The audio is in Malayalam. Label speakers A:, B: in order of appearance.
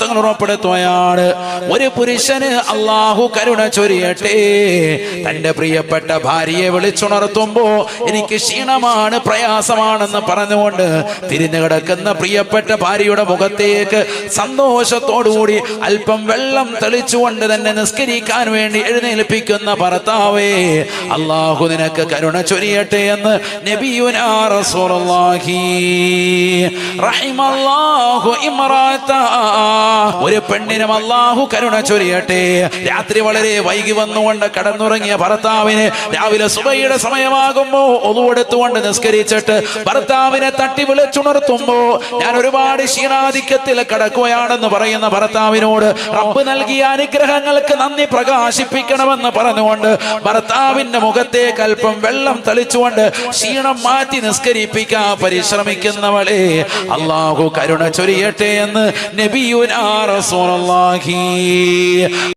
A: തങ്ങൾ ഉറപ്പെടുത്തുകയാണ്. ഒരു പുരുഷന് അള്ളാഹു കരുണ ചൊരിയട്ടെ. തന്റെ പ്രിയപ്പെട്ട ഭാര്യയെ വിളിച്ചുണർത്തുമ്പോ എനിക്ക് ക്ഷീണമാണ് പ്രയാസമാണെന്ന് പറഞ്ഞുകൊണ്ട് തിരിഞ്ഞു കിടക്കുന്ന പ്രിയപ്പെട്ട ഭാര്യയുടെ മുഖത്തേക്ക് സന്തോഷത്തോടുകൂടി അല്പം വെള്ളം തെളിച്ചുകൊണ്ട് തന്നെ നിസ്കരിക്കാൻ വേണ്ടി എഴുന്നേൽപ്പിക്കുന്ന ഭർത്താവേ അള്ളാഹു നിനക്ക് കരുണ ചൊരിയട്ടെ എന്ന് നബിയുനാ റസൂലുള്ളാഹി. റഹിമല്ലാഹു ഇമ്രാത്ത ഒരു പെണ്ണിനും അള്ളാഹു കരുണ ചൊരിയട്ടെ. രാത്രി വളരെ വൈകി വന്നുകൊണ്ട് കടന്നുറങ്ങിയ ഭർത്താവിന് രാവിലെ സുബൈയുടെ സമയമാകുമ്പോ ഒതുവെടുത്തുകൊണ്ട് നിസ്കരിച്ചിട്ട് ഭർത്താവിനെ തട്ടി വിളിച്ചുണർത്തുമ്പോ ഞാൻ ഒരുപാട് ക്ഷീണാധിക്യത്തിൽ കടക്കുകയാണെന്ന് പറയുന്ന ഭർത്താവിനോട് റബ്ബ് നൽകിയ അനുഗ്രഹങ്ങൾക്ക് നന്ദി പ്രകാശിപ്പിക്കണമെന്ന് പറഞ്ഞുകൊണ്ട് ഭർത്താവിന്റെ മുഖത്തേക്ക് അല്പം വെള്ളം തളിച്ചുകൊണ്ട് ക്ഷീണം മാറ്റി നിസ്കരിപ്പിക്കാൻ പരിശ്രമിക്കുന്നവളെ അള്ളാഹു കരുണ ചൊരിയട്ടെ എന്ന് നബിയുനാ റസൂലുള്ളാഹി